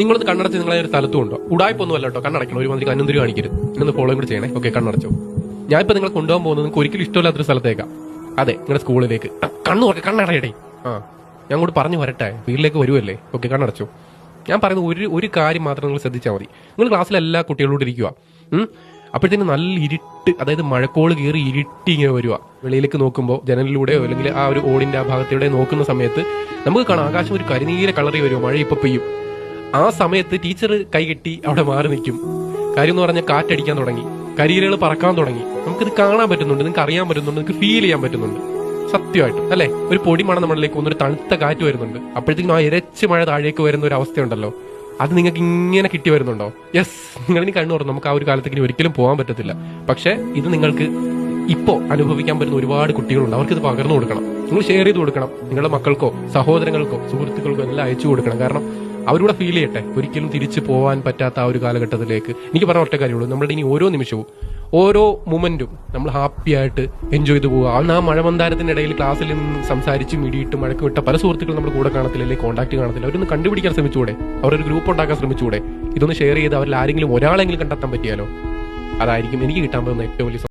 നിങ്ങളത് കണ്ണടച്ച് നിങ്ങളെ ഒരു സ്ഥലത്തും ഉണ്ടോ? ഉടായ്പൊന്നും അല്ല കേട്ടോ കണ്ണടക്കണം ഒരു മന്ത്രി കണ്ണുന്തിരി കാണിക്കരുത്. ഇന്നൊന്ന് ഫോളോ കൂടി ചെയ്യണേ. ഓക്കെ കണ്ണടച്ചോ. ഞാൻ ഇപ്പൊ നിങ്ങളെ കൊണ്ടുപോകാൻ പോകുന്നത് നിങ്ങൾക്ക് ഒരിക്കലും ഇഷ്ടമില്ലാത്തൊരു സ്ഥലത്തേക്കാ. അതെ നിങ്ങളുടെ സ്കൂളിലേക്ക്. കണ്ണു തുറക്കെ കണ്ണടയടേ. ആ ഞാൻ കൂടെ പറഞ്ഞു വരട്ടെ. വീട്ടിലേക്ക് വരുമല്ലേ ഓക്കെ കണ്ണടച്ചോ. ഞാൻ പറയുന്ന ഒരു ഒരു കാര്യം മാത്രം നിങ്ങൾ ശ്രദ്ധിച്ചാൽ മതി. നിങ്ങൾ ക്ലാസ്സിൽ എല്ലാ കുട്ടികളോട് ഇരിക്കുക അപ്പോഴത്തേന് നല്ല ഇരുട്ട് അതായത് മഴക്കോൾ കയറി ഇരുട്ടി ഇങ്ങനെ വരിക വെളിയിലേക്ക് നോക്കുമ്പോൾ ജനലിലൂടെയോ അല്ലെങ്കിൽ ആ ഒരു ഓടിന്റെ ആ ഭാഗത്തിലൂടെ നോക്കുന്ന സമയത്ത് നമുക്ക് കാണാം ആകാശം ഒരു കരിനീല കളറി വരുമോ മഴ ഇപ്പൊ പെയ്യും. ആ സമയത്ത് ടീച്ചർ കൈകെട്ടി അവിടെ മാറി നിൽക്കും. കാര്യം എന്ന് പറഞ്ഞാൽ കാറ്റടിക്കാൻ തുടങ്ങി. കരിയിലുകൾ പറക്കാൻ തുടങ്ങി. നമുക്കിത് കാണാൻ പറ്റുന്നുണ്ട് നിങ്ങൾക്ക് അറിയാൻ പറ്റുന്നുണ്ട് നിങ്ങൾക്ക് ഫീൽ ചെയ്യാൻ പറ്റുന്നുണ്ട്. സത്യമായിട്ടും അല്ലെ? ഒരു പൊടി മണം നമ്മളിലേക്ക് വന്നൊരു തണുത്ത കാറ്റ് വരുന്നുണ്ട്. അപ്പോഴത്തേക്കും ആ ഇരച്ച് മഴ താഴേക്ക് വരുന്ന ഒരു അവസ്ഥയുണ്ടല്ലോ. അത് നിങ്ങൾക്ക് ഇങ്ങനെ കിട്ടി വരുന്നുണ്ടോ? യെസ് നിങ്ങൾ ഇനി കണ്ണു തുറന്നു നമുക്ക് ആ ഒരു കാലത്തേക്ക് ഇനി ഒരിക്കലും പോകാൻ പറ്റത്തില്ല. പക്ഷെ ഇത് നിങ്ങൾക്ക് ഇപ്പോ അനുഭവിക്കാൻ പറ്റുന്ന ഒരുപാട് കുട്ടികളുണ്ട്. അവർക്ക് ഇത് പകർന്നു കൊടുക്കണം. നിങ്ങൾ ഷെയർ ചെയ്ത് കൊടുക്കണം. നിങ്ങളുടെ മക്കൾക്കോ സഹോദരങ്ങൾക്കോ സുഹൃത്തുക്കൾക്കോ എല്ലാം അയച്ചു കൊടുക്കണം. കാരണം അവരൂടെ ഫീൽ ചെയ്യട്ടെ. ഒരിക്കലും തിരിച്ചു പോകാൻ പറ്റാത്ത ആ ഒരു കാലഘട്ടത്തിലേക്ക്. എനിക്ക് പറഞ്ഞ ഒറ്റ കാര്യമുള്ളൂ. നമ്മളുടെ ഇനി ഓരോ നിമിഷവും ഓരോ മൊമെന്റും നമ്മൾ ഹാപ്പി ആയിട്ട് എൻജോയ് ചെയ്ത് പോവുക. അന്ന് ആ മഴമന്താരത്തിന്റെ ഇടയിൽ ക്ലാസ്സിൽ നിന്ന് സംസാരിച്ച് മിടിയിട്ട് മഴക്ക് വിട്ട പല സുഹൃത്തുക്കളും നമ്മുടെ കൂടെ കാണത്തില്ല അല്ലെങ്കിൽ കോൺടാക്ട് കാണത്തില്ല. അവരൊന്ന് കണ്ടുപിടിക്കാൻ ശ്രമിച്ചുകൂടെ അവരൊരു ഗ്രൂപ്പ് ഉണ്ടാക്കാൻ ശ്രമിച്ചുകൂടെ ഇതൊന്ന് ഷെയർ ചെയ്ത് അവരിൽ ആരെങ്കിലും ഒരാളെങ്കിലും കണ്ടെത്താൻ പറ്റിയാലോ? അതായിരിക്കും എനിക്ക് കിട്ടാൻ പോകുന്ന ഏറ്റവും വലിയ